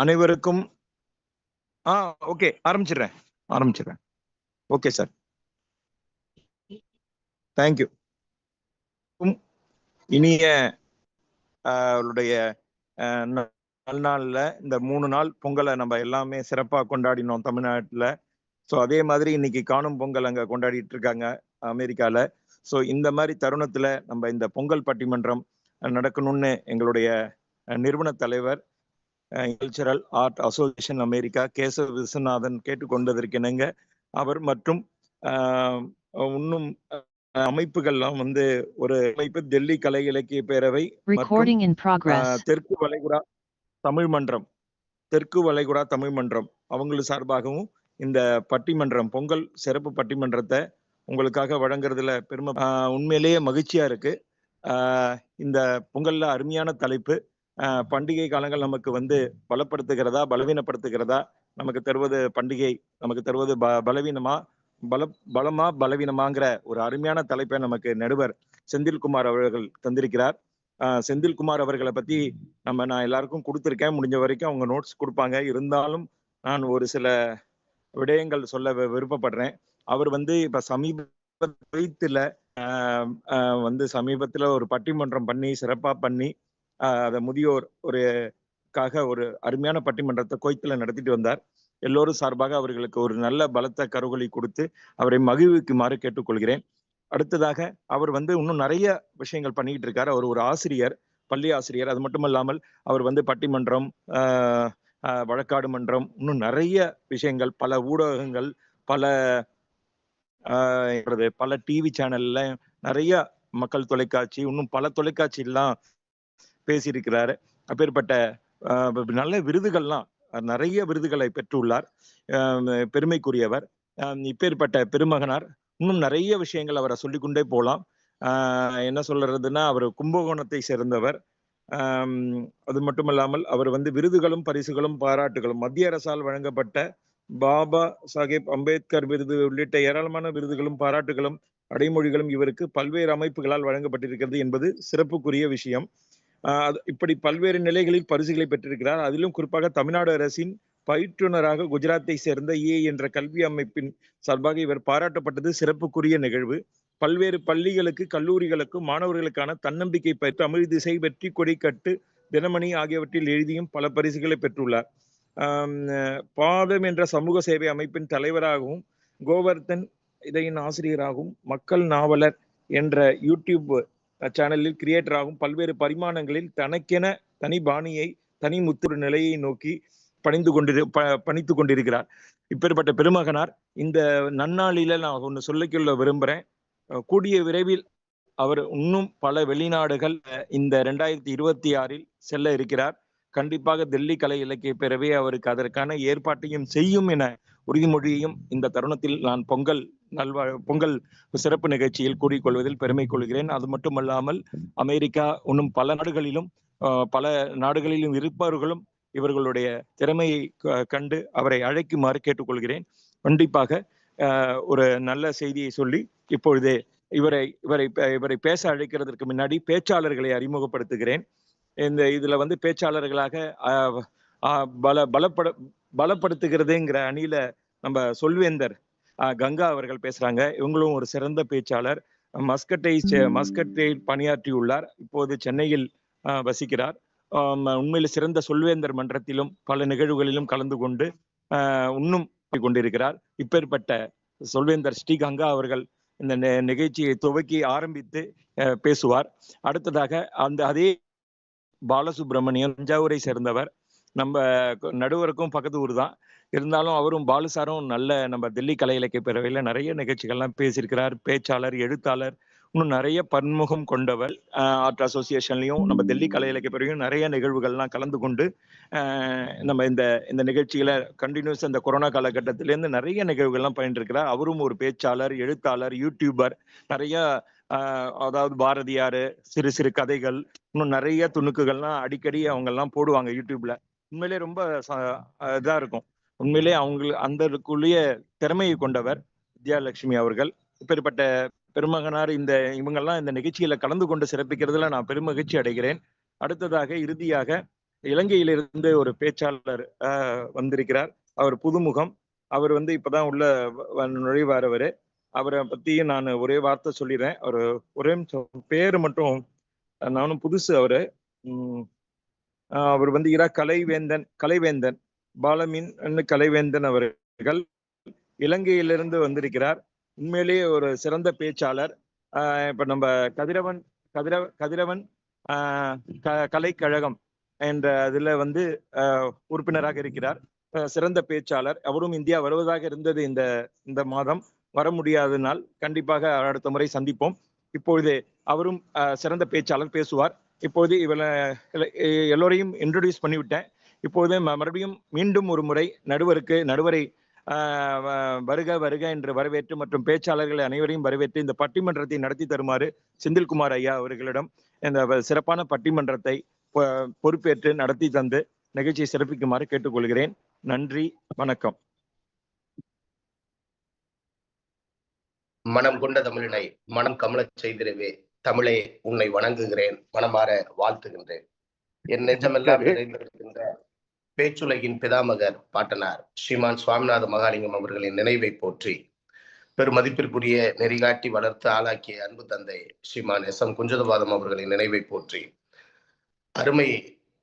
அனைவருக்கும் ஆ ஓகே ஆரம்பிச்சிடுறேன் ஆரம்பிச்சிடுறேன். Okay sir. தேங்க்யூ இனிய அவருடைய ஆஹ், இந்த மூணு நாள் பொங்கலை நம்ம எல்லாமே சிறப்பாக கொண்டாடினோம் தமிழ்நாட்டில். ஸோ அதே மாதிரி இன்னைக்கு காணும் பொங்கல் அங்கே கொண்டாடிட்டு இருக்காங்க அமெரிக்கால. ஸோ இந்த மாதிரி தருணத்தில் நம்ம இந்த பொங்கல் பட்டிமன்றம் நடக்கணும்னு எங்களுடைய நிறுவன தலைவர் cultural art association America Keshava Viswanathan கேட்டுக்கொண்டதற்கிணங்க. அவர் மற்றும் இன்னும் அமைப்புகள்லாம் வந்து ஒரு அமைப்பு டெல்லி கலை இலக்கிய பேரவை தெற்கு வளைகுடா தமிழ் மன்றம் தெற்கு வளைகுடா தமிழ் மன்றம். அவங்களு சார்பாகவும் இந்த பட்டிமன்றம் பொங்கல் சிறப்பு பட்டிமன்றத்தை உங்களுக்காக வழங்குறதுல பெருமை உண்மையிலேயே மகிழ்ச்சியா இருக்கு. இந்த பொங்கல்ல அருமையான தலைப்பு. பண்டிகை காலங்கள் நமக்கு வந்து பலப்படுத்துகிறதா பலவீனப்படுத்துகிறதா? நமக்கு தருவது பண்டிகை நமக்கு தருவது ப பலவீனமா? பல பலமா பலவீனமாங்கிற ஒரு அருமையான தலைப்பை நமக்கு நடுவர் செந்தில்குமார் அவர்கள் தந்திருக்கிறார். செந்தில்குமார் அவர்களை பத்தி நம்ம நான் எல்லாருக்கும் கொடுத்துருக்கேன். முடிஞ்ச வரைக்கும் அவங்க நோட்ஸ் கொடுப்பாங்க. இருந்தாலும் நான் ஒரு சில விடயங்கள் சொல்ல விருப்பப்படுறேன். அவர் வந்து இப்ப சமீபத்துல வந்து சமீபத்துல ஒரு பட்டிமன்றம் பண்ணி சிறப்பா பண்ணி முதியோர் ஒரு காக ஒரு அருமையான பட்டிமன்றத்தை கோயத்துல நடத்திட்டு வந்தார். எல்லோரும் சார்பாக அவர்களுக்கு ஒரு நல்ல பலத்த கருவொலி கொடுத்து அவரை மகிழ்விக்குமாறு கேட்டுக்கொள்கிறேன். அடுத்ததாக அவர் வந்து இன்னும் நிறைய விஷயங்கள் பண்ணிக்கிட்டு இருக்காரு. அவர் ஒரு ஆசிரியர் பள்ளி ஆசிரியர். அது மட்டும் இல்லாமல் அவர் வந்து பட்டிமன்றம் ஆஹ், ஆஹ், வழக்காடு மன்றம் இன்னும் நிறைய விஷயங்கள் பல ஊடகங்கள் பல ஆஹ், பல டிவி சேனல்ல நிறைய மக்கள் தொலைக்காட்சி இன்னும் பல தொலைக்காட்சியெல்லாம் பேசியிருக்கிறாரு. அப்பேற்பட்ட நல்ல விருதுகள்லாம் நிறைய விருதுகளை பெற்றுள்ளார். பெருமைக்குரியவர். இப்பேற்பட்ட பெருமகனார். இன்னும் நிறைய விஷயங்கள் அவரை சொல்லிக்கொண்டே போகலாம். என்ன சொல்றதுன்னா அவர் கும்பகோணத்தை சேர்ந்தவர். அது மட்டுமல்லாமல் அவர் வந்து விருதுகளும் பரிசுகளும் பாராட்டுகளும் மத்திய அரசால் வழங்கப்பட்ட பாபா சாஹேப் அம்பேத்கர் விருது உள்ளிட்ட ஏராளமான விருதுகளும் பாராட்டுகளும் அடைமொழிகளும் இவருக்கு பல்வேறு அமைப்புகளால் வழங்கப்பட்டிருக்கிறது என்பது சிறப்புக்குரிய விஷயம். இப்படி பல்வேறு நிலைகளில் பரிசுகளை பெற்றிருக்கிறார். அதிலும் குறிப்பாக தமிழ்நாடு அரசின் பயிற்றுனராக குஜராத்தை சேர்ந்த ஏ என்ற கல்வி அமைப்பின் சார்பாக இவர் பாராட்டப்பட்டது சிறப்புக்குரிய நிகழ்வு. பல்வேறு பள்ளிகளுக்கு கல்லூரிகளுக்கு மாணவர்களுக்கான தன்னம்பிக்கை பெற்று தமிழ் திசை வெற்றி கொடி கட்டு தினமணி ஆகியவற்றில் எழுதியும் பல பரிசுகளை பெற்றுள்ளார். பாதம் என்ற சமூக சேவை அமைப்பின் தலைவராகவும் கோவர்தன் இதையின் ஆசிரியராகவும் மக்கள் நாவலர் என்ற யூடியூப் சேனலில் கிரியேட்டராகவும் பல்வேறு பரிமாணங்களில் தனக்கென தனி பாணியை தனி முத்துரு நிலையை நோக்கி பணிந்து கொண்டிரு ப பணித்து கொண்டிருக்கிறார். இப்பேற்பட்ட பெருமகனார் இந்த நன்னாளில நான் ஒன்று சொல்லிக்கொள்ள விரும்புகிறேன் கூடிய விரைவில் அவர் இன்னும் பல வெளிநாடுகள் இந்த ரெண்டாயிரத்தி இருபத்தி ஆறில் செல்ல இருக்கிறார். கண்டிப்பாக டெல்லி கலை இலக்கிய பேரவை அவருக்கு அதற்கான ஏற்பாட்டையும் செய்யும் என உறுதிமொழியையும் இந்த தருணத்தில் நான் பொங்கல் நல்வா பொங்கல் சிறப்பு நிகழ்ச்சியில் கூறிக்கொள்வதில் பெருமை கொள்கிறேன். அது மட்டுமல்லாமல் அமெரிக்கா இன்னும் பல நாடுகளிலும் பல நாடுகளிலும் இருப்பவர்களும் இவர்களுடைய திறமையை க- கண்டு அவரை அழைக்குமாறு கேட்டுக்கொள்கிறேன். கண்டிப்பாக ஒரு நல்ல செய்தியை சொல்லி இப்பொழுதே இவரை இவரை இவரை பேச அழைக்கிறதற்கு முன்னாடி பேச்சாளர்களை அறிமுகப்படுத்துகிறேன். இந்த இதுல வந்து பேச்சாளர்களாக பல பலப்பட பலப்படுத்துகிறதுங்கிற அணியில நம்ம சொல்வேந்தர் கங்கா அவர்கள் பேசுறாங்க. இவங்களும் ஒரு சிறந்த பேச்சாளர். மஸ்கட்டை மஸ்கட்டில் பணியாற்றியுள்ளார். இப்போது சென்னையில் வசிக்கிறார். உண்மையில சிறந்த சொல்வேந்தர் மன்றத்திலும் பல நிகழ்வுகளிலும் கலந்து கொண்டு ஆஹ், இன்னும் கொண்டிருக்கிறார். இப்பேற்பட்ட சொல்வேந்தர் ஸ்ரீ கங்கா அவர்கள் இந்த நி- நிகழ்ச்சியை துவக்கி ஆரம்பித்து பேசுவார். அடுத்ததாக அந்த அதே பாலசுப்ரமணியன் தஞ்சாவூரை சேர்ந்தவர் நம்ம நடுவருக்கும் பக்கத்து ஊர் தான் இருந்தாலும் அவரும் பாலு சாரும் நல்ல நம்ம டெல்லி கலை இலக்கிய பேரவையில் நிறைய நிகழ்ச்சிகள்லாம் பேசியிருக்கிறார். பேச்சாளர் எழுத்தாளர் இன்னும் நிறைய பன்முகம் கொண்டவர். ஆர்ட் அசோசியேஷன்லையும் நம்ம டெல்லி கலை இலக்கிய பேரவையும் நிறைய நிகழ்வுகள்லாம் கலந்து கொண்டு நம்ம இந்த இந்த நிகழ்ச்சியில கண்டினியூஸ் இந்த கொரோனா காலகட்டத்திலேருந்து நிறைய நிகழ்வுகள்லாம் பயின்றிருக்கிறார். அவரும் ஒரு பேச்சாளர் எழுத்தாளர் யூடியூபர் நிறைய அதாவது பாரதியார் சிறு சிறு கதைகள் இன்னும் நிறைய துணுக்குகள்லாம் அடிக்கடி அவங்கெல்லாம் போடுவாங்க யூடியூப்ல உண்மையிலே ரொம்ப இதா இருக்கும். உண்மையிலே அவங்க அந்தக்குள்ளேய திறமையை கொண்டவர் வித்யாலட்சுமி அவர்கள். இப்பேற்பட்ட பெருமகனார் இந்த இவங்கெல்லாம் இந்த நிகழ்ச்சியில கலந்து கொண்டு சிறப்பிக்கிறதுல நான் பெருமகிழ்ச்சி அடைகிறேன். அடுத்ததாக இறுதியாக இலங்கையிலிருந்து ஒரு பேச்சாளர் அஹ், வந்திருக்கிறார். அவர் புதுமுகம். அவர் வந்து இப்பதான் உள்ள வ- நுழைவார் அவரு. அவரை பத்தியும் நான் ஒரே வார்த்தை சொல்லிடுறேன் அவர் ஒரே பேர் மட்டும் நானும் புதுசு அவரு. உம், அவர் வந்து இரா கலைவேந்தன் கலைவேந்தன் பாலமீன் கலைவேந்தன் அவர்கள் இலங்கையிலிருந்து வந்திருக்கிறார். உண்மையிலேயே ஒரு சிறந்த பேச்சாளர். ஆஹ் இப்ப நம்ம கதிரவன் கதிர கதிரவன் ஆஹ் க- கலைக்கழகம் என்ற இதுல வந்து ஆஹ் உறுப்பினராக இருக்கிறார். சிறந்த பேச்சாளர். அவரும் இந்தியா வருவதாக இருந்தது இந்த இந்த மாதம். வர முடியாதனால் கண்டிப்பாக அடுத்த முறை சந்திப்போம். இப்பொழுது அவரும் ஆஹ் சிறந்த பேச்சாளர் பேசுவார். இப்போது இவளை எல்லோரையும் இன்ட்ரடியூஸ் பண்ணிவிட்டேன். இப்போது மறுபடியும் மீண்டும் ஒரு முறை நடுவருக்கு நடுவரை ஆஹ் வருக வருக என்று வரவேற்று மற்றும் பேச்சாளர்கள் அனைவரையும் வரவேற்று இந்த பட்டிமன்றத்தை நடத்தி தருமாறு செந்தில்குமார் ஐயா அவர்களிடம் இந்த சிறப்பான பட்டிமன்றத்தை பொ- பொறுப்பேற்று நடத்தி தந்து நிகழ்ச்சியை சிறப்பிக்குமாறு கேட்டுக்கொள்கிறேன். நன்றி வணக்கம். மனம் கொண்ட தமிழினை மனம் கமலச் செய்திருவே தமிழே உன்னை வணங்குகிறேன் மனமாற வாழ்த்துகின்றேன். என் நெஞ்சமெல்லாம் நிறைந்திருக்கின்ற பேச்சுலகின் பிதாமகர் பாட்டனார் ஸ்ரீமான் சுவாமிநாத மகாலிங்கம் அவர்களின் நினைவை போற்றி பெருமதிப்பிற்குரிய நெறிகாட்டி வளர்த்து ஆளாக்கிய அன்பு தந்தை ஸ்ரீமான் எஸ் எம் குஞ்சதவாதம் அவர்களின் நினைவை போற்றி அருமை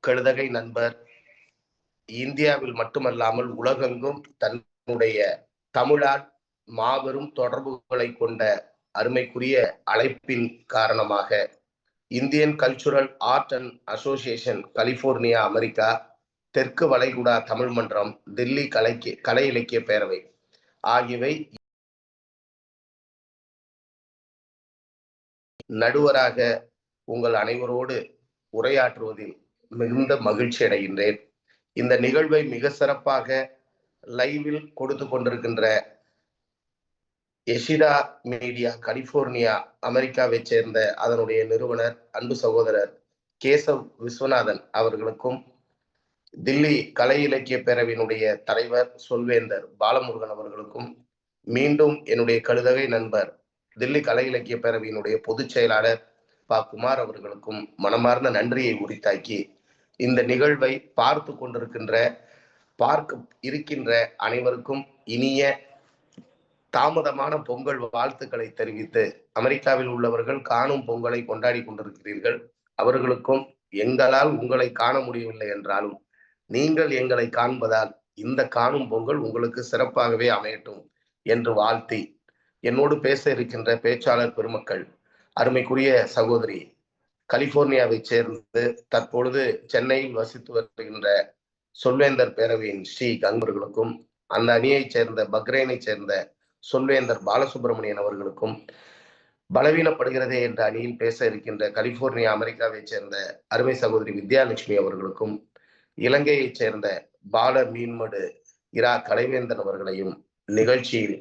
கழுதகை நண்பர் இந்தியாவில் மட்டுமல்லாமல் உலகெங்கும் தன்னுடைய தமிழால் மாபெரும் தொடர்புகளை கொண்ட அருமைக்குரிய அழைப்பின் காரணமாக Indian cultural art and association California America தெற்கு வளைகுடா தமிழ் மன்றம் தில்லி கலைக்கு கலை இலக்கிய பேரவை ஆகியவை நடுவராக உங்கள் அனைவரோடு உரையாற்றுவதில் மிகுந்த மகிழ்ச்சி அடைகின்றேன். இந்த நிகழ்வை மிக சிறப்பாக லைவில் கொடுத்து கொண்டிருக்கின்ற எஷிடா மீடியா கலிபோர்னியா அமெரிக்காவை சேர்ந்த அதனுடைய நிறுவனர் அன்பு சகோதரர் கேசவ் விஸ்வநாதன் அவர்களுக்கும் தில்லி கலை இலக்கிய பேரவையினுடைய தலைவர் சொல்வேந்தர் பாலமுருகன் அவர்களுக்கும் மீண்டும் என்னுடைய கழுதகை நண்பர் தில்லி கலை இலக்கிய பேரவையினுடைய பொதுச் செயலாளர் பா. குமார் அவர்களுக்கும் மனமார்ந்த நன்றியை உரித்தாக்கி இந்த நிகழ்வை பார்த்து கொண்டிருக்கின்ற பார்க்க இருக்கின்ற அனைவருக்கும் இனிய தாமதமான பொங்கல் வாழ்த்துக்களை தெரிவித்து அமெரிக்காவில் உள்ளவர்கள் காணும் பொங்கலை கொண்டாடி கொண்டிருக்கிறீர்கள். அவர்களுக்கும் எங்களால் உங்களை காண முடியவில்லை என்றாலும் நீங்கள் எங்களை காண்பதால் இந்த காணும் பொங்கல் உங்களுக்கு சிறப்பாகவே அமையட்டும் என்று வாழ்த்தி என்னோடு பேச இருக்கின்ற பேச்சாளர் பெருமக்கள் அருமைக்குரிய சகோதரி கலிபோர்னியாவைச் சேர்ந்து தற்பொழுது சென்னையில் வசித்து வருகின்ற சொல்வேந்தர் பேரவையின் ஸ்ரீ கங்கர்களுக்கும் அந்த அணியைச் சேர்ந்த பக்ரேனைச் சேர்ந்த சொல்வேந்தர் பாலசுப்ரமணியன் அவர்களுக்கும் பலவீனப்படுகிறதே என்ற அணியில் பேச இருக்கின்ற கலிபோர்னியா அமெரிக்காவை சேர்ந்த அருமை சகோதரி வித்யாலட்சுமி அவர்களுக்கும் இலங்கையைச் சேர்ந்த பால மீன்மடு இரா கலைவேந்தன் அவர்களையும் நிகழ்ச்சியில்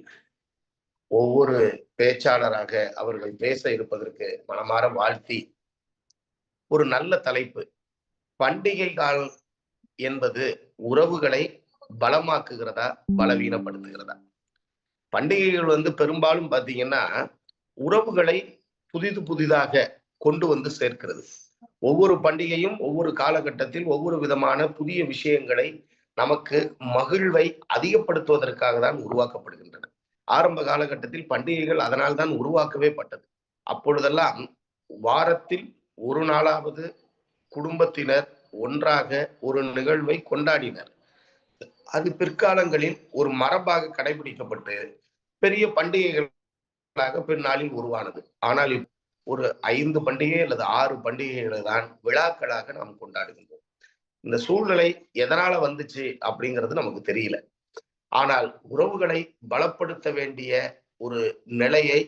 ஒவ்வொரு பேச்சாளராக அவர்கள் பேச இருப்பதற்கு மனமாற வாழ்த்தி ஒரு நல்ல தலைப்பு. பண்டிகை காலம் என்பது உறவுகளை பலமாக்குகிறதா பலவீனப்படுத்துகிறதா? பண்டிகைகள் வந்து பெரும்பாலும் பார்த்தீங்கன்னா உறவுகளை புதிது புதிதாக கொண்டு வந்து சேர்க்கிறது. ஒவ்வொரு பண்டிகையும் ஒவ்வொரு காலகட்டத்தில் ஒவ்வொரு விதமான புதிய விஷயங்களை நமக்கு மகிழ்வை அதிகப்படுத்துவதற்காக தான் உருவாக்கப்படுகின்றன. ஆரம்ப காலகட்டத்தில் பண்டிகைகள் அதனால் தான் உருவாக்கவே பட்டது. அப்பொழுதெல்லாம் வாரத்தில் ஒரு நாளாவது குடும்பத்தினர் ஒன்றாக ஒரு நிகழ்வை கொண்டாடினர். அது பிற்காலங்களில் ஒரு மரபாக கடைபிடிக்கப்பட்டு பெரிய பண்டிகைகளாக பின்னாளில் உருவானது. ஆனால் ஒரு ஐந்து பண்டிகை அல்லது ஆறு பண்டிகைகளை தான் விழாக்களாக நாம் கொண்டாடுகின்றோம். இந்த சூழ்நிலை எதனால வந்துச்சு அப்படிங்கிறது நமக்கு தெரியல. ஆனால் உறவுகளை பலப்படுத்த வேண்டிய ஒரு நிலையை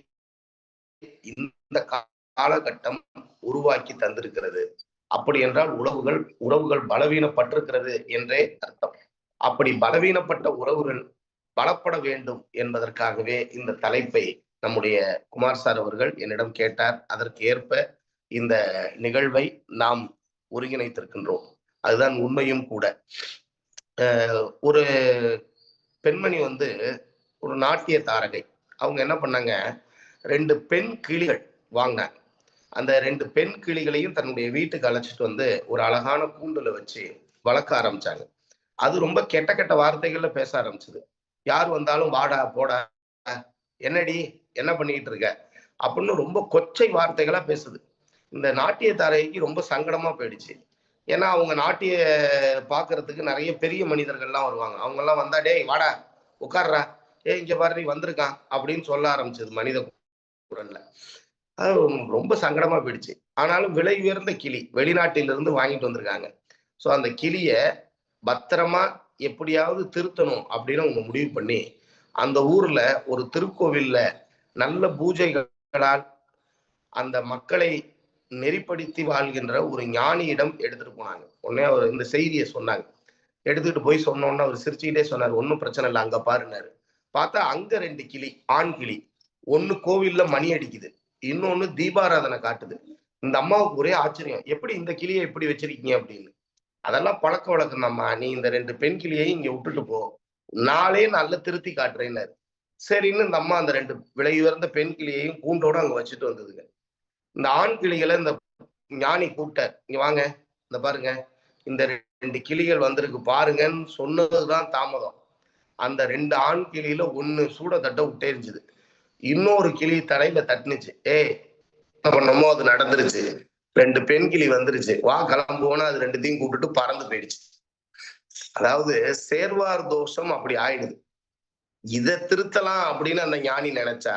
இந்த காலகட்டம் உருவாக்கி தந்திருக்கிறது. அப்படி என்றால் உறவுகள் உறவுகள் பலவீனப்பட்டிருக்கிறது என்றே அர்த்தம். அப்படி பலவீனப்பட்ட உறவுகள் பலப்பட வேண்டும் என்பதற்காகவே இந்த தலைப்பை நம்முடைய குமார் சார் அவர்கள் என்னிடம் கேட்டார். அதற்கு ஏற்ப இந்த நிகழ்வை நாம் ஒருங்கிணைத்திருக்கின்றோம். அதுதான் உண்மையும் கூட. ஒரு பெண்மணி வந்து ஒரு நாட்டிய தாரகை. அவங்க என்ன பண்ணாங்க? ரெண்டு பெண் கிளிகள் வாங்கினாங்க. அந்த ரெண்டு பெண் கிளிகளையும் தன்னுடைய வீட்டுக்கு அழைச்சிட்டு வந்து ஒரு அழகான கூண்டுல வச்சு வளர்க்க ஆரம்பிச்சாங்க. அது ரொம்ப கெட்ட கெட்ட வார்த்தைகள்ல பேச ஆரம்பிச்சது. யார் வந்தாலும் வாடா போடா. என்னடி என்ன பண்ணிட்டு இருக்க? அப்படின்னு ரொம்ப கொச்சை வார்த்தைகளா பேசுது. இந்த நாட்டிய தாரைக்கு ரொம்ப சங்கடமா போயிடுச்சு. ஏன்னா அவங்க நாட்டிய பாக்குறதுக்கு நிறைய பெரிய மனிதர்கள்லாம் வருவாங்க. அவங்க எல்லாம் வந்தா டேய் வாடா உட்கார்றா. ஏ இங்க பாரு நீ வந்திருக்கான். அப்படின்னு சொல்ல ஆரம்பிச்சது மனித குரல்ல. அது ரொம்ப சங்கடமா போயிடுச்சு. ஆனாலும் விலை உயர்ந்த கிளி வெளிநாட்டிலிருந்து வாங்கிட்டு வந்திருக்காங்க. ஸோ அந்த கிளிய பத்திரமா எப்படியாவது திருத்தணும் அப்படின்னு அவங்க முடிவு பண்ணி அந்த ஊர்ல ஒரு திருக்கோவில்ல நல்ல பூஜைகளால் அந்த மக்களை நெறிப்படுத்தி வாழ்கின்ற ஒரு ஞானியிடம் எடுத்துட்டு போனாங்க. உடனே அவர் இந்த செய்தியை சொன்னாங்க. எடுத்துக்கிட்டு போய் சொன்னோன்னு அவர் சிரிச்சுக்கிட்டே சொன்னார் ஒன்றும் பிரச்சனை இல்லை அங்க பாருனாரு பார்த்தா அங்க ரெண்டு கிளி ஆண் கிளி. ஒண்ணு கோவில்ல மணி அடிக்குது. இன்னொன்னு தீபாராதனை காட்டுது. இந்த அம்மாவுக்கு ஒரே ஆச்சரியம். எப்படி இந்த கிளியை எப்படி வச்சிருக்கீங்க? அப்படின்னு. அதெல்லாம் பழக்க வழக்கம் தான்மா. நீ இந்த ரெண்டு பெண் கிளியையும் இங்க விட்டுட்டு போ. நாளே நல்ல திருத்தி காட்டுறேன்னாரு. சரின்னு இந்த அம்மா அந்த ரெண்டு விலை உயர்ந்த பெண் கிளியையும் கூண்டோட அங்க வச்சுட்டு வந்ததுங்க. இந்த ஆண் கிளிகளை இந்த ஞானி கூப்பிட்டார். இங்க வாங்க. இந்த பாருங்க. இந்த ரெண்டு கிளிகள் வந்திருக்கு பாருங்கன்னு சொன்னதுதான் தாமதம். அந்த ரெண்டு ஆண் கிளியில ஒண்ணு சூட தட்ட விட்டேரிஞ்சுது. இன்னொரு கிளி தரையில தட்டுனுச்சு. ஏய் என்ன பண்ணமோ அது நடந்துருச்சு. ரெண்டு பெண் கிளி வந்துருச்சு. வா கிளம்புவோன்னு அது ரெண்டுத்தையும் கூப்பிட்டுட்டு பறந்து போயிடுச்சு. அதாவது சேர்வார் தோஷம் அப்படி ஆயிடுது. இதை திருத்தலாம் அப்படின்னு அந்த ஞானி நினைச்சா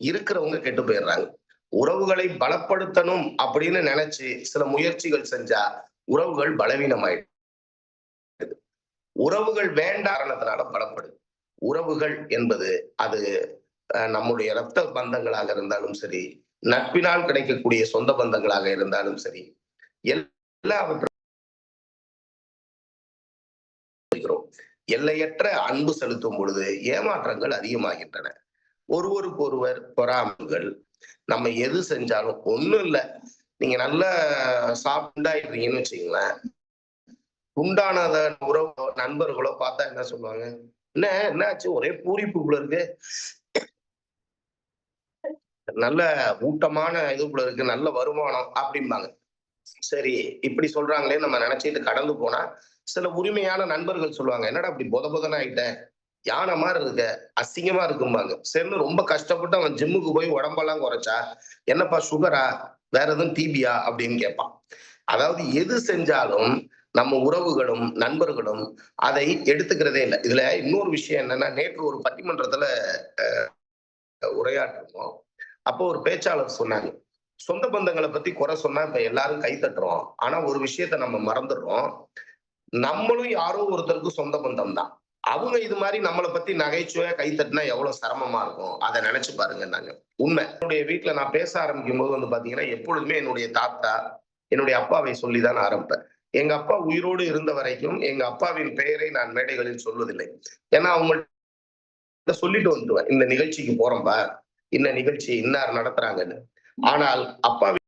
இருக்கிறவங்க கெட்டு போயிடுறாங்க. உறவுகளை பலப்படுத்தணும் அப்படின்னு நினைச்சு சில முயற்சிகள் செஞ்சா உறவுகள் பலவீனமாயிடுது. உறவுகள் வேண்டாரணத்தினால பலப்படுது. உறவுகள் என்பது அது அஹ், நம்முடைய இரத்த பந்தங்களாக இருந்தாலும் சரி நட்பினால் கிடைக்கக்கூடிய சொந்த பந்தங்களாக இருந்தாலும் சரி எல்லாவற்றும் எல்லையற்ற அன்பு செலுத்தும் பொழுது ஏமாற்றங்கள் அதிகமாகின்றன. ஒருவருக்கு ஒருவர் பொறாமைகள் நம்ம எது செஞ்சாலும் ஒண்ணும் இல்ல. நீங்க நல்லா சாப்பிட்டாயிடுறீங்கன்னு வச்சுங்களேன் உண்டானத உறவு நண்பர்களோ பார்த்தா என்ன சொல்லுவாங்க? என்ன என்னாச்சு? ஒரே பூரிப்புக்குள்ள இருக்கு. நல்ல ஊட்டமான இதுக்குள்ள இருக்கு நல்ல வருமானம் அப்படிம்பாங்க. சரி இப்படி சொல்றாங்களே நம்ம நினைச்சிட்டு கடந்து போனா சில உரிமையான நண்பர்கள் சொல்லுவாங்க என்னடா இப்படி பொத பொதன ஆயிட்ட? யானை மாதிரி இருக்க அசிங்கமா இருக்கும்பாங்க. சரின்னு ரொம்ப கஷ்டப்பட்டு அவன் ஜிம்முக்கு போய் உடம்பெல்லாம் குறைச்சா என்னப்பா சுகரா? வேற எதுவும் டிபியா அப்படின்னு கேட்பான். அதாவது எது செஞ்சாலும் நம்ம உறவுகளும் நண்பர்களும் அதை எடுத்துக்கிறதே இல்லை. இதுல இன்னொரு விஷயம் என்னன்னா நேற்று ஒரு பட்டிமன்றத்துல அஹ், உரையாற்றுவோம் அப்போ ஒரு பேச்சாளர் சொன்னாங்க சொந்த பந்தங்களை பத்தி குறை சொன்னா இப்ப எல்லாரும் கை தட்டுறோம். ஆனா ஒரு விஷயத்த நம்ம மறந்துடுறோம். நம்மளும் யாரோ ஒருத்தருக்கு சொந்த பந்தம் தான். அவங்க இது மாதிரி நம்மளை பத்தி நகைச்சுவையா கை தட்டினா எவ்வளவு சிரமமா இருக்கும்? அதை நினைச்சு பாருங்க நாங்க உண்மை. என்னுடைய வீட்டுல நான் பேச ஆரம்பிக்கும் போது வந்து பாத்தீங்கன்னா எப்பொழுதுமே என்னுடைய தாத்தா என்னுடைய அப்பாவை சொல்லிதான் ஆரம்பிப்பேன். எங்க அப்பா உயிரோடு இருந்த வரைக்கும் எங்க அப்பாவின் பெயரை நான் மேடைகளில் சொல்வதில்லை. ஏன்னா அவங்கள்ட்ட சொல்லிட்டு வந்துடுவேன். இந்த நிகழ்ச்சிக்கு போறோம்பா. இன்ன நிகழ்ச்சி இன்னார் நடத்துறாங்கன்னு. ஆனால் அப்பாவி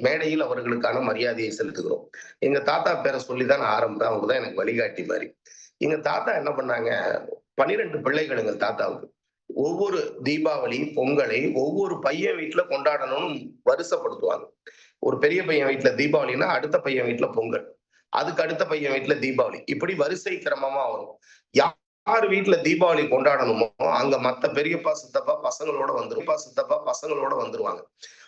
மேடையில் அவர்களுக்கான மரியாதையை செலுத்துகிறோம். எங்க தாத்தா பேரை சொல்லிதான் நான் ஆரம்பித்தேன் அவங்க தான் எனக்கு வழிகாட்டி மாதிரி. எங்க தாத்தா என்ன பண்ணாங்க? பன்னிரெண்டு பிள்ளைகள் எங்கள் தாத்தாவுக்கு. ஒவ்வொரு தீபாவளி பொங்கலை ஒவ்வொரு பையன் வீட்டுல கொண்டாடணும்னு வருஷப்படுத்துவாங்க ஒரு பெரிய பையன் வீட்டுல தீபாவளினா அடுத்த பையன் வீட்டுல பொங்கல். அதுக்கு அடுத்த பையன் வீட்டுல தீபாவளி. இப்படி வரிசை கிரமமா வரும். யார் வீட்டுல தீபாவளி கொண்டாடணுமோ அங்க மத்த பெரியப்பா சித்தப்பா பசங்களோட வந்துருப்பா சித்தப்பா பசங்களோட வந்துருவாங்க.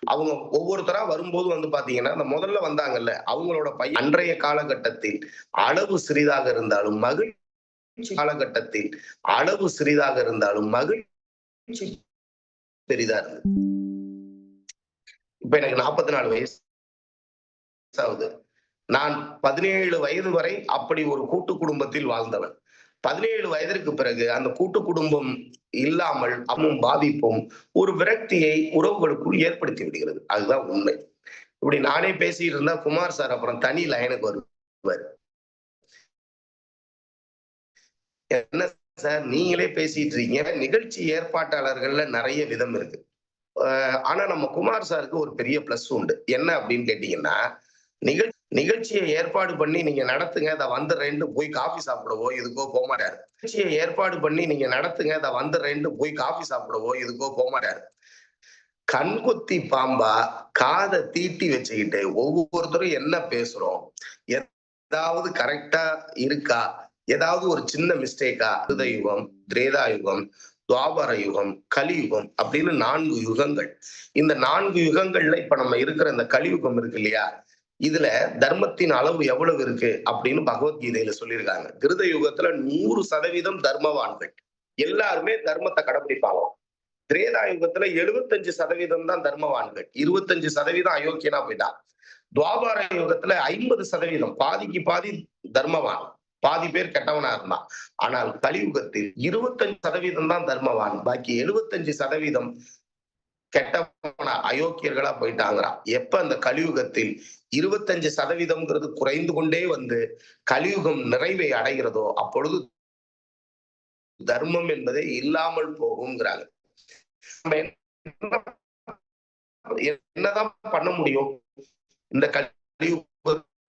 அவங்க ஒவ்வொருத்தரா வரும்போது வந்து பாத்தீங்கன்னா அந்த முதல்ல வந்தாங்கல்ல அவங்களோட பையன் அன்றைய காலகட்டத்தில் அளவு சிறிதாக இருந்தாலும் மகிழ்ச்சி காலகட்டத்தில் அளவு சிறிதாக இருந்தாலும் மகிழ்ச்சி பெரிதா இருந்தது. இப்ப எனக்கு நாற்பத்தி நாலு வயசு ஆகுது நான் பதினேழு வயது வரை அப்படி ஒரு கூட்டு குடும்பத்தில் வாழ்ந்தவன். பதினேழு வயதிற்கு பிறகு அந்த கூட்டு குடும்பம் இல்லாமல் அம்மும் பாதிப்பும் ஒரு விரக்தியை உறவுகளுக்குள் ஏற்படுத்தி விடுகிறது. அதுதான் உண்மை. இப்படி நானே பேசிட்டு இருந்தா குமார் சார் அப்புறம் தனி லைனுக்கு வருவார். என்ன சார்? நீங்களே பேசிட்டு இருக்கீங்க. நிகழ்ச்சி ஏற்பாட்டாளர்கள்ல நிறைய விதம் இருக்கு. ஆனா நம்ம குமார் சாருக்கு ஒரு பெரிய பிளஸ் உண்டு. என்ன அப்படின்னு கேட்டீங்கன்னா நிகழ்ச்சி நிகழ்ச்சியை ஏற்பாடு பண்ணி நீங்க நடத்துங்க இதை வந்துடுறேன்ட்டு போய் காஃபி சாப்பிடவோ இதுக்கோ போக மாட்டாரு. நிகழ்ச்சியை ஏற்பாடு பண்ணி நீங்க நடத்துங்க இதை வந்துடுறேன்ட்டு போய் காஃபி சாப்பிடவோ இதுக்கோ போக மாட்டாரு. கண்கொத்தி பாம்பா காதை தீட்டி வச்சுக்கிட்டு ஒவ்வொருத்தரும் என்ன பேசுறோம்? ஏதாவது கரெக்டா இருக்கா? ஏதாவது ஒரு சின்ன மிஸ்டேக்கா கிருத யுகம் திரேதா யுகம் துவாபர யுகம் கலியுகம் அப்படின்னு நான்கு யுகங்கள். இந்த நான்கு யுகங்கள்ல இப்ப நம்ம இருக்கிற இந்த கலியுகம் இருக்கு இல்லையா? இதுல தர்மத்தின் அளவு எவ்வளவு இருக்கு அப்படின்னு பகவத்கீதையில சொல்லியிருக்காங்க. கிருத யுகத்துல நூறு சதவீதம் தர்மவான்கள். எல்லாருமே தர்மத்தை கடைபிடிப்பாங்க. திரேதா யுகத்துல எழுபத்தஞ்சு சதவீதம் தான் தர்மவான்கள். இருபத்தஞ்சு சதவீதம் அயோக்கியனா போயிட்டான் துவாபார யுகத்துல ஐம்பது சதவீதம். பாதிக்கு பாதி தர்மவான். பாதி பேர் கெட்டவனா இருந்தான் ஆனால் கலியுகத்தில் இருபத்தஞ்சு சதவீதம் தான் தர்மவான். பாக்கி எழுபத்தஞ்சு சதவீதம் கெட்டவன அயோக்கியர்களா போயிட்டாங்கிறான். எப்ப அந்த கலியுகத்தில் இருபத்தஞ்சு சதவீதம்ங்கிறது குறைந்து கொண்டே வந்து கலியுகம் நிறைவை அடைகிறதோ அப்பொழுது தர்மம் என்பதே இல்லாமல் போகுங்கிறாங்க நம்ம என்னதான் பண்ண முடியும்? இந்த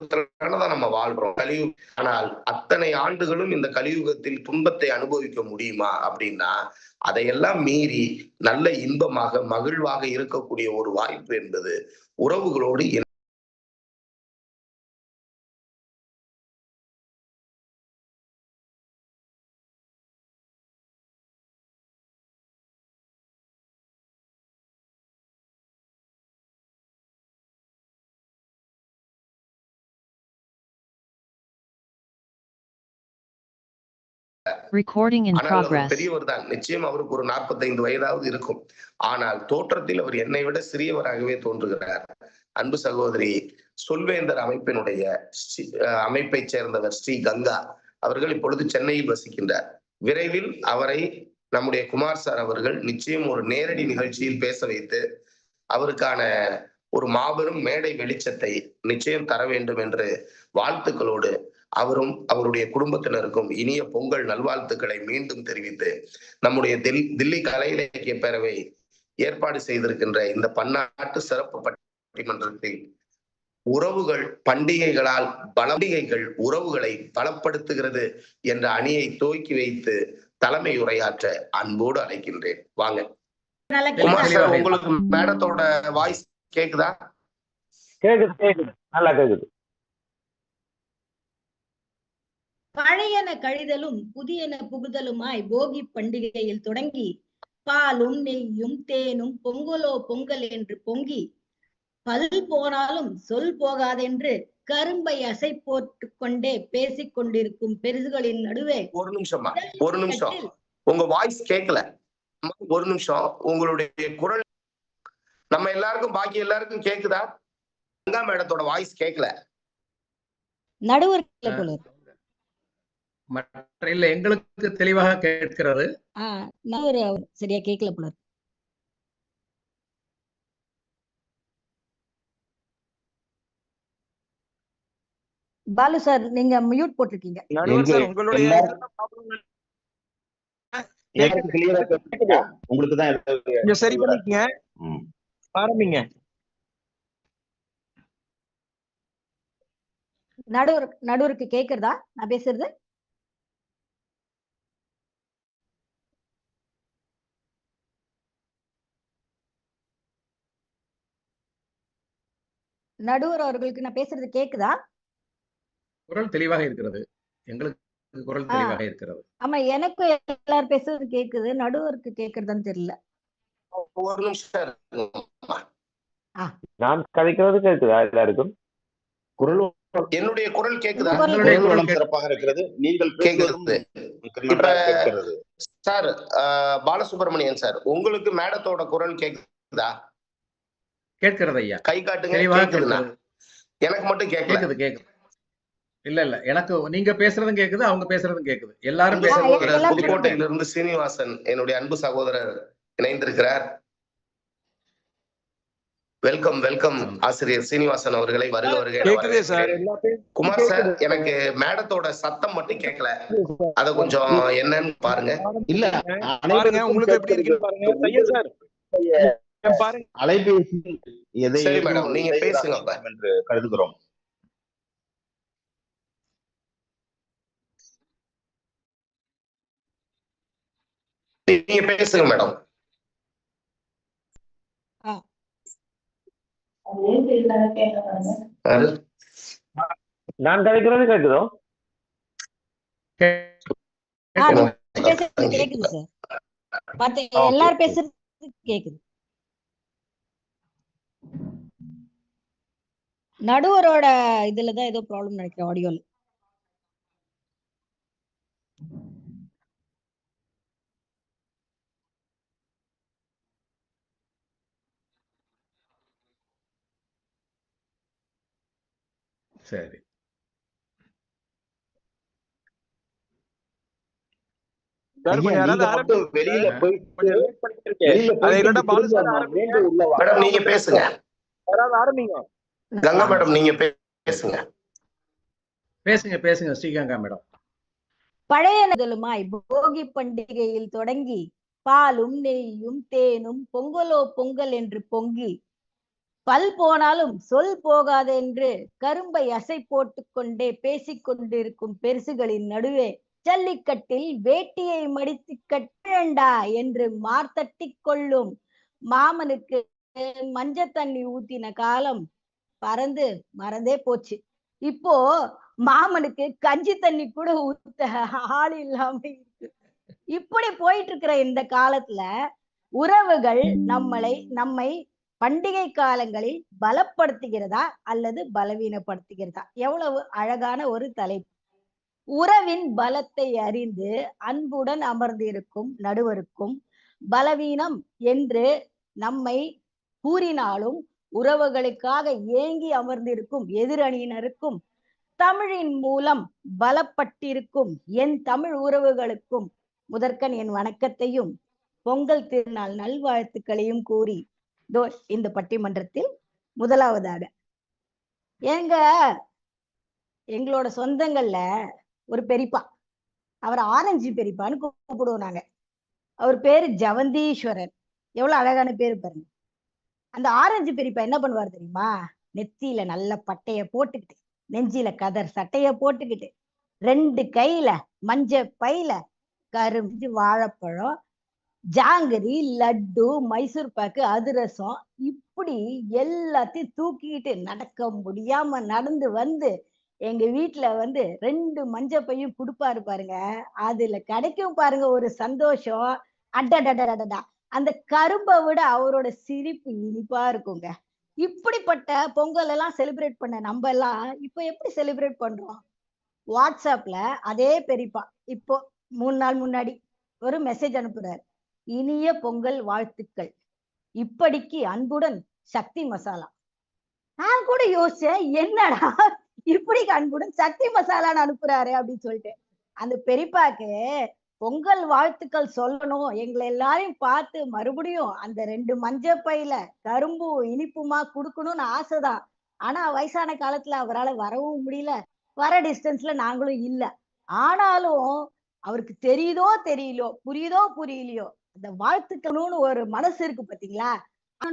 தான் நம்ம வாழ்றோம். கலியு ஆனால் அத்தனை ஆண்டுகளும் இந்த கலியுகத்தில் துன்பத்தை அனுபவிக்க முடியுமா அப்படின்னா அதையெல்லாம் மீறி நல்ல இன்பமாக மகிழ்வாக இருக்கக்கூடிய ஒரு வாய்ப்பு என்பது உறவுகளோடு ஆனால் அவர் progress. பெரியவர் தான். நிச்சயம் அவருக்கு ஒரு நாற்பத்தைந்து வயதாவது இருக்கும். ஆனால் தோற்றத்தில் அவர் என்னை விட சிறியவராகவே தோன்றுகிறார். அன்பு சகோதரி சொல்வேந்தர் அமைப்பினுடைய அமைப்பைச் சேர்ந்தவர் ஸ்ரீ கங்கா அவர்கள் இப்பொழுது சென்னையில் வசிக்கின்றார். விரைவில் அவரை நம்முடைய குமார் சார் அவர்கள் நிச்சயம் ஒரு நேரடி நிகழ்ச்சியில் பேச வைத்து அவருக்கான ஒரு மாபெரும் மேடை வெளிச்சத்தை நிச்சயம் தர வேண்டும் என்று வாழ்த்துக்களோடு அவரும் அவருடைய குடும்பத்தினருக்கும் இனிய பொங்கல் நல்வாழ்த்துக்களை மீண்டும் தெரிவித்து நம்முடைய தில் தில்லி கலை இலக்கிய பேரவை ஏற்பாடு செய்திருக்கின்ற இந்த பன்னாட்டு சிறப்பு பட்டிமன்றத்தில் உறவுகள் பண்டிகைகளால் பண்டிகைகள் உறவுகளை பலப்படுத்துகிறது என்ற அணியை துவக்கி வைத்து தலைமை உரையாற்ற அன்போடு அழைக்கின்றேன். வாங்க. உங்களுக்கு மேடத்தோட வாய்ஸ் கேக்குதா? கேக்குது கேக்குது. நல்லா கேக்குது. பழையன கழிதலும் புதியன புகுதலுமாய் போகி பண்டிகையில் தொடங்கி பாலும் நெய்யும் தேனும் பொங்கலோ பொங்கல் என்று பொங்கி பல் போனாலும் சொல் போகாதென்று கரும்பை அசை போட்டுக் கொண்டே பேசிக் கொண்டிருக்கும் பெருசுகளின் நடுவே ஒரு நிமிஷமா ஒரு நிமிஷம். உங்க வாய்ஸ் கேட்கல ஒரு நிமிஷம். உங்களுடைய குரல் நம்ம எல்லாருக்கும் பாக்கி எல்லாருக்கும் கேக்குதா? மேடத்தோட வாய்ஸ் கேட்கல நடுவர். மற்ற இல்ல எங்களுக்கு தெளிவாக கேட்கிறது. சரியா கேட்கல போல. இருக்கு. பாலு சார் நீங்க மியூட் போட்டிருக்கீங்க. உங்களுக்கு தான் சரி பண்ணிக்கங்க. ஆரம்பிங்க. நடுவர் நடுவருக்கு கேக்குறதா? நான் பேசுறது? நடுவர் அவர்களுக்கு நான் பேசுறது கேக்குதா? குரல் தெளிவாக இருக்கிறது. எங்களுக்கு குரல். தெளிவாக இருக்கிறது. ஆமா எனக்கும் எல்லாரும் பேசுறது கேக்குது. நடுவருக்கு கேக்குறதான்னு தெரியல. ஒரு நிமிஷம். நான் கதைக்கிறது கேக்குதா எல்லாருக்கும்? குரல் என்னுடைய குரல் கேக்குதா? குரல் சிறப்பாக இருக்கிறது? நீங்கள் எனக்கு கேட்கிறது சார் ஆஹ், பாலசுப்ரமணியன் சார் உங்களுக்கு மேடத்தோட குரல் கேக்குதா? கேட்கிறது ஐயா கை காட்டுங்க கேட்கிறது. எனக்கு மட்டும் கேட்கல கேக்குது கேக்குது. இல்ல இல்ல. எனக்கு நீங்க பேசுறதும் கேக்குது அவங்க பேசுறதும் கேக்குது. எல்லாரும் எல்லாம் புதுக்கோட்டையிலிருந்து சீனிவாசன் என்னுடைய அன்பு சகோதரர் இணைந்திருக்கிறார். வெல்கம் வெல்கம் ஆசிரியர் சீனிவாசன் அவர்களை வருக வருக. குமார் சார் எனக்கு மேடத்தோட சத்தம் மட்டும் கேட்கல அத கொஞ்சம் என்னன்னு பாருங்க. இல்ல உங்களுக்கு எப்படி பாருங்க. சார். பாருங்க அலைபேசி எதை நீங்க பேசுங்க என்று கருதுகிறோம். நீங்க பேசுங்க மேடம். ஆ, அது நான் கதைக்கிறது கேக்குதோ ஆ, கேக்குது. நீங்க பேசுறது கேக்குது சார். மத்த எல்லாரும் பேசுறது கேக்குது நடுவரோட இதுலதான் ஏதோ ப்ராப்ளம் நினைக்கிறேன் ஆடியோல சரி வெளியில இருக்கேன். வெளியில அதை போயிட்டு இல்லைன்னா பாலு திரும்ப சார் நான் ஆரம்பிங்க. மீண்டும் உள்ள வா. மேடம் நீங்க பேசுங்க யாராவது ஆரம்பிங்க கங்கா மேடம் நீங்க பேசுங்க. பேசுங்க பேசுங்க ஸ்ரீகங்கா மேடம். பழைய போகி பண்டிகையில் தொடங்கி பாலும் நெய்யும் தேனும் பொங்கலோ பொங்கல் என்று பொங்கி பல் போனாலும் சொல் போகாதென்று கரும்பை அசை போட்டுக் கொண்டே பேசிக் கொண்டிருக்கும் பெருசுகளின் நடுவே ஜல்லிக்கட்டில் வேட்டியை மடித்து கட்டேண்டா என்று மார்த்தட்டிக் கொள்ளும் மாமனுக்கு மஞ்ச தண்ணி ஊத்தின காலம் பறந்து மறந்தே போச்சு. இப்போ மாமனுக்கு கஞ்சி தண்ணி கூட ஊத்த ஆள் இல்லாம இருக்கு. இப்படி போயிட்டு இருக்கிற இந்த காலத்துல உறவுகள் நம்மளை நம்மை பண்டிகை காலங்களில் பலப்படுத்துகிறதா அல்லது பலவீனப்படுத்துகிறதா? எவ்வளவு அழகான ஒரு தலைப்பு. உறவின் பலத்தை அறிந்து அன்புடன் அமர்ந்திருக்கும் நடுவருக்கும் பலவீனம் என்று நம்மை கூறினாலும் உறவுகளுக்காக ஏங்கி அமர்ந்திருக்கும் எதிரணியினருக்கும் தமிழின் மூலம் பலப்பட்டிருக்கும் என் தமிழ் உறவுகளுக்கும் முதற்கன் என் வணக்கத்தையும் பொங்கல் திருநாள் நல்வாழ்த்துக்களையும் கூறி தோ இந்த பட்டிமன்றத்தில் முதலாவதாக. எங்க எங்களோட சொந்தங்கள்ல ஒரு பெரியப்பா அவர் ஆரஞ்சு பெரியப்பான்னு கூப்பிடுவோம் நாங்க. அவர் பேரு ஜவந்தீஸ்வரன். எவ்வளவு அழகான பேரு பாருங்க. அந்த ஆரஞ்சு பெரியப்பா என்ன பண்ணுவார் தெரியுமா? நெத்தியில நல்ல பட்டைய போட்டுக்கிட்டு நெஞ்சில கதர் சட்டைய போட்டுக்கிட்டு ரெண்டு கையில மஞ்ச பையில கரும்பு வாழைப்பழம் ஜாங்கிரி லட்டு மைசூர் பாக்கு அதிரசம் இப்படி எல்லாத்தையும் தூக்கிக்கிட்டு நடக்க முடியாம நடந்து வந்து எங்க வீட்டுல வந்து ரெண்டு மஞ்ச பையும் கொடுப்பாரு பாருங்க. அதுல கிடைக்கும் பாருங்க ஒரு சந்தோஷம். அடடடடடா அந்த கரும்பை விட அவரோட சிரிப்பு இனிப்பா இருக்குங்க. இப்படிப்பட்ட பொங்கல் எல்லாம் செலிப்ரேட் பண்ண நம்ம எல்லாம் இப்போ எப்படி செலிப்ரேட் பண்றோம்? வாட்ஸ்அப்ல அதே பெரியப்பா இப்போ மூணு நாள் முன்னாடி ஒரு மெசேஜ் அனுப்புறாரு. இனிய பொங்கல் வாழ்த்துக்கள். இப்படிக்கு அன்புடன் சக்தி மசாலா. நான் கூட யோசிச்சேன் என்னடா இப்படிக்கு அன்புடன் சக்தி மசாலான்னு அனுப்புறாரு அப்படின்னு சொல்லிட்டு. அந்த பெரியப்பாக்கு பொங்கல் வாழ்த்துக்கள் சொல்லணும். எங்களை எல்லாரையும் பார்த்து மறுபடியும் அந்த ரெண்டு மஞ்ச பையில கரும்பும் இனிப்புமா கொடுக்கணும்னு ஆசைதான். ஆனா வயசான காலத்துல அவரால் வரவும் முடியல. வர டிஸ்டன்ஸ்ல நாங்களும் இல்ல. ஆனாலும் அவருக்கு தெரியுதோ தெரியலையோ புரியுதோ புரியலையோ அந்த வாழ்த்துக்கணும்னு ஒரு மனசு இருக்கு பாத்தீங்களா?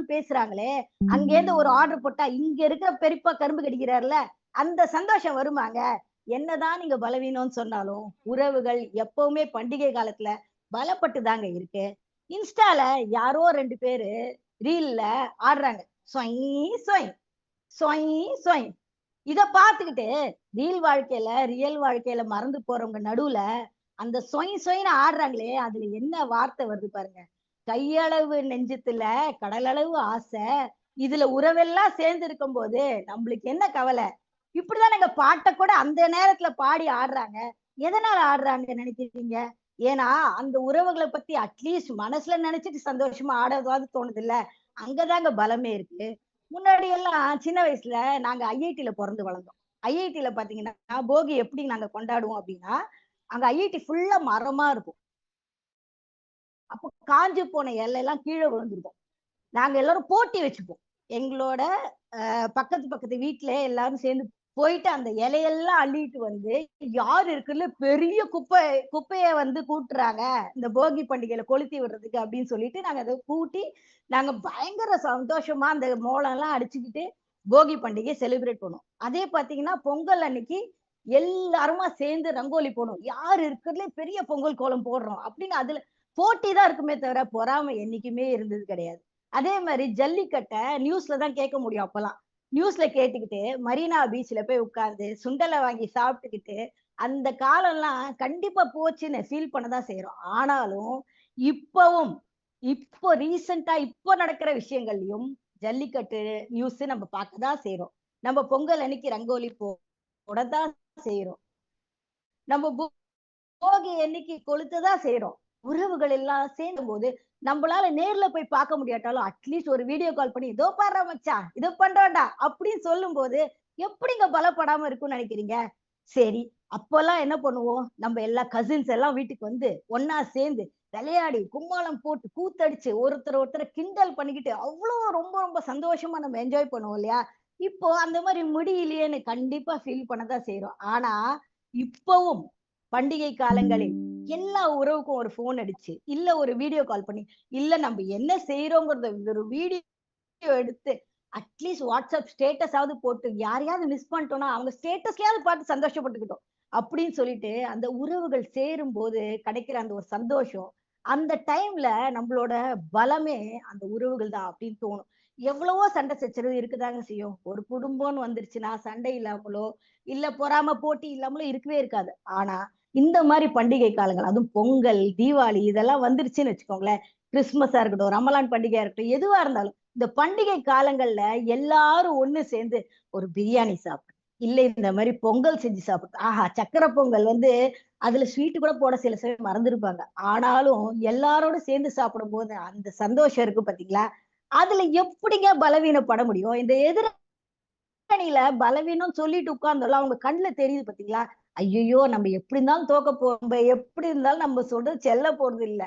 பேசுறாங்களே அங்கேருந்து ஒரு ஆர்டர் போட்டா இங்க இருக்கிற பெரியப்பா கரும்பு கிடைக்கிறாருல அந்த சந்தோஷம் வருமாங்க? என்னதான் நீங்க பலவீனம்னு சொன்னாலும் உறவுகள் எப்பவுமே பண்டிகை காலத்துல பலப்பட்டு தாங்க இருக்கு. இன்ஸ்டால யாரோ ரெண்டு பேரு ரீல்ல ஆடுறாங்க. சொய் சொய் சொய் சொய். இத பாத்துக்கிட்டு ரீல் வாழ்க்கையில ரியல் வாழ்க்கையில மறந்து போறவங்க நடுவுல அந்த சொய் சொயின்னு ஆடுறாங்களே அதுல என்ன வார்த்தை வருது பாருங்க. கையளவு நெஞ்சத்துல கடலளவு ஆசை. இதுல உறவெல்லாம் சேர்ந்து இருக்கும் போது நம்மளுக்கு என்ன கவலை? இப்படிதான் நாங்க பாட்டை கூட அந்த நேரத்துல பாடி ஆடுறாங்க. எதனால ஆடுறாங்க நினைக்கிறீங்க? ஏன்னா அந்த உறவுகளை பத்தி அட்லீஸ்ட் மனசுல நினைச்சிட்டு சந்தோஷமா ஆடுறதாவது தோணுது இல்ல அங்கதாங்க பலமே இருக்கு. முன்னாடி எல்லாம் சின்ன வயசுல நாங்க ஐஐடில பிறந்து வளர்ந்தோம். ஐஐடில பாத்தீங்கன்னா போகி எப்படி நாங்க கொண்டாடுவோம் அப்படின்னா அங்க ஐஐடி ஃபுல்லா மரமா இருக்கும். அப்போ காஞ்சு போன இலையெல்லாம் கீழே விழுந்துருக்கும். நாங்க எல்லாரும் போட்டி வச்சுப்போம். எங்களோட பக்கத்து பக்கத்து வீட்டுல எல்லாரும் சேர்ந்து போயிட்டு அந்த இலையெல்லாம் அள்ளிட்டு வந்து யார் இருக்குல்ல பெரிய குப்பை குப்பைய வந்து கூட்டுறாங்க. இந்த போகி பண்டிகையில கொளுத்தி விடுறதுக்கு அப்படின்னு சொல்லிட்டு நாங்க அதை கூட்டி நாங்க பயங்கர சந்தோஷமா அந்த மோளம் எல்லாம் அடிச்சுக்கிட்டு போகி பண்டிகையை செலிப்ரேட் பண்ணுவோம் அதே பாத்தீங்கன்னா பொங்கல் அன்னைக்கு எல்லாருமா சேர்ந்து ரங்கோலி போடும் யார் இருக்கிறதுல பெரிய பொங்கல் கோலம் போடுறோம். அப்படின்னு அதுல போட்டி தான் இருக்குமே தவிர பொறாமை என்னைக்குமே இருந்தது கிடையாது. அதே மாதிரி ஜல்லிக்கட்டை நியூஸ்ல தான் கேட்க முடியும் அப்பெல்லாம் நியூஸ்ல கேட்டுக்கிட்டு மரீனா பீச்ல போய் உட்கார்ந்து சுண்டலை வாங்கி சாப்பிட்டுக்கிட்டு அந்த காலம்லாம் கண்டிப்பா போச்சுன்னு ஃபீல் பண்ணதான் செய்யறோம் ஆனாலும் இப்பவும் இப்போ ரீசெண்டா இப்போ நடக்கிற விஷயங்கள்லயும் ஜல்லிக்கட்டு நியூஸ் நம்ம பார்க்கதான் செய்யறோம் நம்ம பொங்கல் அன்னைக்கு ரங்கோலி போடதான் செய்யறோம் நம்ம போகி அன்னைக்கு கொளுத்ததான் செய்யறோம் உறவுகள் எல்லாம் சேர்ந்த போது நம்மளால நேர்ல போய் பார்க்க முடியாட்டாலும் அட்லீஸ்ட் ஒரு வீடியோ கால் பண்ணி இதோ பாடுற மச்சான் இதோ பண்றோம்டா அப்படின்னு சொல்லும் போது எப்படிங்க பலப்படாம இருக்கும்னு நினைக்கிறீங்க? சரி அப்பெல்லாம் என்ன பண்ணுவோம்? நம்ம எல்லா கசின்ஸ் எல்லாம் வீட்டுக்கு வந்து ஒன்னா சேர்ந்து விளையாடி கும்மாளம் போட்டு கூத்தடிச்சு ஒருத்தர் ஒருத்தரை கிண்டல் பண்ணிக்கிட்டு அவ்வளோ ரொம்ப ரொம்ப சந்தோஷமா நம்ம என்ஜாய் பண்ணுவோம் இல்லையா? இப்போ அந்த மாதிரி முடியலையேன்னு கண்டிப்பா ஃபீல் பண்ணதான் செய்யறோம் ஆனா இப்பவும் பண்டிகை காலங்களில் எல்லா உறவுக்கும் ஒரு ஃபோன் அடிச்சு இல்ல ஒரு வீடியோ கால் பண்ணி இல்ல நம்ம என்ன செய்யறோங்கிறத ஒரு வீடியோ எடுத்து அட்லீஸ்ட் வாட்ஸ்அப் ஸ்டேட்டஸாவது போட்டு யாரையாவது மிஸ் பண்ணிட்டோம்னா அவங்க ஸ்டேட்டஸ்லயாவது பார்த்து சந்தோஷப்பட்டுக்கிட்டோம். அப்படின்னு சொல்லிட்டு அந்த உறவுகள் சேரும் போது கிடைக்கிற அந்த ஒரு சந்தோஷம் அந்த டைம்ல நம்மளோட பலமே அந்த உறவுகள் தான் அப்படின்னு தோணும். எவ்வளவோ சண்டை சச்சரவு இருக்குதாங்க செய்யும் ஒரு குடும்பம்னு வந்துருச்சுன்னா சண்டை இல்லாமலோ இல்ல பொறாம போட்டி இல்லாமலோ இருக்கவே இருக்காது. ஆனா இந்த மாதிரி பண்டிகை காலங்கள் அதுவும் பொங்கல் தீபாவளி இதெல்லாம் வந்துருச்சுன்னு வச்சுக்கோங்களேன். கிறிஸ்மஸா இருக்கட்டும் ரமலான் பண்டிகையா இருக்கட்டும் எதுவா இருந்தாலும் இந்த பண்டிகை காலங்கள்ல எல்லாரும் ஒண்ணு சேர்ந்து ஒரு பிரியாணி சாப்பிடும் இல்ல இந்த மாதிரி பொங்கல் செஞ்சு சாப்பிடும் ஆஹா சக்கரை பொங்கல் வந்து அதுல ஸ்வீட் கூட போட சில சமயம் மறந்துருப்பாங்க. ஆனாலும் எல்லாரோட சேர்ந்து சாப்பிடும் போது அந்த சந்தோஷம் இருக்கு பாத்தீங்களா? அதுல எப்படிங்க பலவீனப்பட முடியும்? இந்த எதிர பலவீனம் சொல்லிட்டு உட்கார்ந்தோம்ல அவங்க கண்ணுல தெரியுது பாத்தீங்களா? ஐயோ நம்ம எப்படி இருந்தாலும் தோக்க போறோம் எப்படி இருந்தாலும் நம்ம சொல்றது செல்ல போறது இல்ல.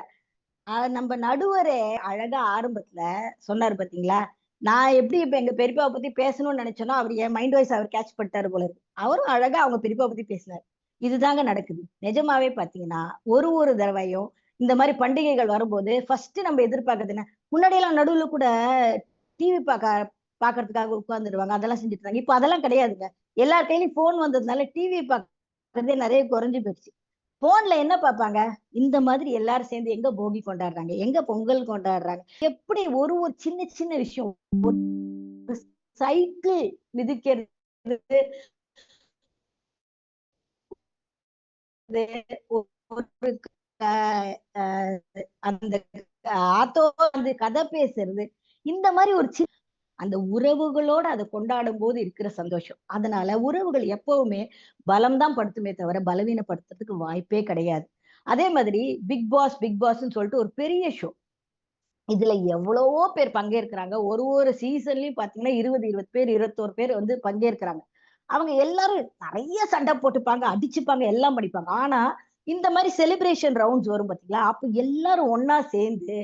நம்ம நடுவரே அழகா ஆரம்பத்துல சொன்னாரு பாத்தீங்களா? நான் எப்படி இப்ப எங்க பெரியப்பாவை பத்தி பேசணும்னு நினைச்சேனோ அவர் என் மைண்ட் வாய்ஸ் அவர் கேட்ச் பண்ணிட்டாரு போல இருக்கு. அவரும் அழகா அவங்க பெரியப்பா பத்தி பேசினாரு. இதுதாங்க நடக்குது. நிஜமாவே பாத்தீங்கன்னா ஒரு ஒரு தடவையும் இந்த மாதிரி பண்டிகைகள் வரும்போது ஃபர்ஸ்ட் நம்ம எதிர்பார்க்கறது என்ன? முன்னாடி எல்லாம் நடுவுல கூட டிவி பார்க்க பாக்குறதுக்காக உட்காந்துருவாங்க அதெல்லாம் செஞ்சுட்டு இருந்தாங்க. இப்போ அதெல்லாம் கிடையாதுங்க. எல்லார் கையிலயும் போன் வந்ததுனால டிவி பார்க்கறதே நிறைய குறைஞ்சு போயிடுச்சு. போன்ல என்ன பார்ப்பாங்க? இந்த மாதிரி எல்லாரும் சேர்ந்து எங்க போகி கொண்டாடுறாங்க? எங்க பொங்கல் கொண்டாடுறாங்க? எப்படி ஒரு ஒரு சின்ன சின்ன விஷயம் ஒரு சைக்கிள் மிதிக்கிறது அந்த ஆத்தோ வந்து கதை பேசுறது இந்த மாதிரி ஒரு சின்ன அந்த உறவுகளோட அதை கொண்டாடும் போது இருக்கிற சந்தோஷம். அதனால உறவுகள் எப்பவுமே பலம் தான் படுத்துமே தவிர பலவீனப்படுத்துறதுக்கு வாய்ப்பே கிடையாது. அதே மாதிரி பிக் பாஸ் பிக் பாஸ்ன்னு சொல்லிட்டு ஒரு பெரிய ஷோ. இதுல எவ்வளவோ பேர் பங்கேற்கிறாங்க. ஒரு ஒரு சீசன்லயும் பாத்தீங்கன்னா இருபது இருபது பேர் இருபத்தோரு பேர் வந்து பங்கேற்கிறாங்க. அவங்க எல்லாரும் நிறைய சண்டை போட்டுப்பாங்க அடிச்சுப்பாங்க எல்லாம் படிப்பாங்க ஆனா இந்த மாதிரி செலிப்ரேஷன் ரவுண்ட்ஸ் வரும் பாத்தீங்களா? அப்ப எல்லாரும் ஒன்னா சேர்ந்து